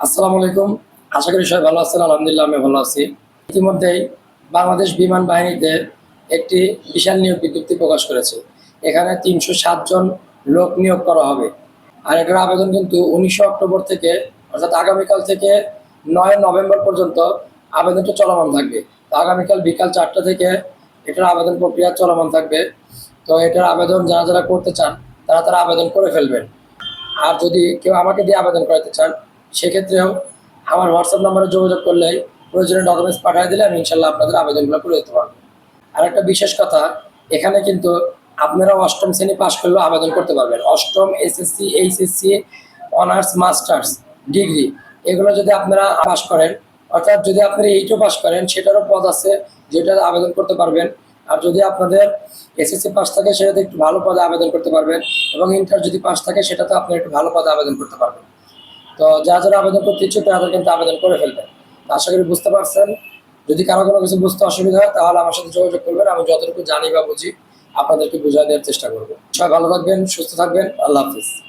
আসসালামু আলাইকুম। আশা করি সবাই ভালো আছেন, আলহামদুলিল্লাহ আমি ভালো আছি। ইতিমধ্যেই বাংলাদেশ বিমান বাহিনীতে একটি বিশাল নিয়োগ বিজ্ঞপ্তি প্রকাশ করেছে। এখানে তিনশো জন লোক নিয়োগ করা হবে। আর এটার আবেদন কিন্তু উনিশে অক্টোবর থেকে, অর্থাৎ আগামীকাল থেকে নয় নভেম্বর পর্যন্ত আবেদনটা চলমান থাকবে। তো আগামীকাল বিকাল চারটা থেকে এটার আবেদন প্রক্রিয়া চলমান থাকবে। তো এটার আবেদন যারা যারা করতে চান, তারা তারা আবেদন করে ফেলবেন। আর যদি কেউ আমাকে দিয়ে আবেদন করাতে চান সেক্ষেত্রেও আমার হোয়াটসঅ্যাপ নাম্বারে যোগাযোগ করলেই প্রয়োজনীয় ডকুমেন্টস পাঠিয়ে দিলে আমি ইনশাল্লাহ আপনাদের আবেদনগুলো করে দিতে পারব। আর একটা বিশেষ কথা, এখানে কিন্তু আপনারা অষ্টম শ্রেণি পাশ করলেও আবেদন করতে পারবেন। অষ্টম SSC HSC honours masters degree এগুলো যদি আপনারা পাশ করেন, অর্থাৎ যদি আপনারা এইটও পাশ করেন, সেটারও পদ আছে যেটা আবেদন করতে পারবেন। আর যদি আপনাদের এসএসসি পাস থাকে, সেটাতে একটু ভালো পদে আবেদন করতে পারবেন এবং ইন্টার যদি পাস থাকে, সেটাতে আপনি একটু ভালো পদে আবেদন করতে পারবেন। তো যারা যারা আবেদন করতে ইচ্ছুক তারা কিন্তু আবেদন করে ফেলবেন। আশা করি বুঝতে পারছেন। যদি কারও কোনো কিছু বুঝতে অসুবিধা হয় তাহলে আমার সাথে যোগাযোগ করবেন। আমি যতটুকু জানি বা বুঝি আপনাদেরকে বুঝায় দেওয়ার চেষ্টা করব। সবাই ভালো থাকবেন, সুস্থ থাকবেন। আল্লাহ হাফিজ।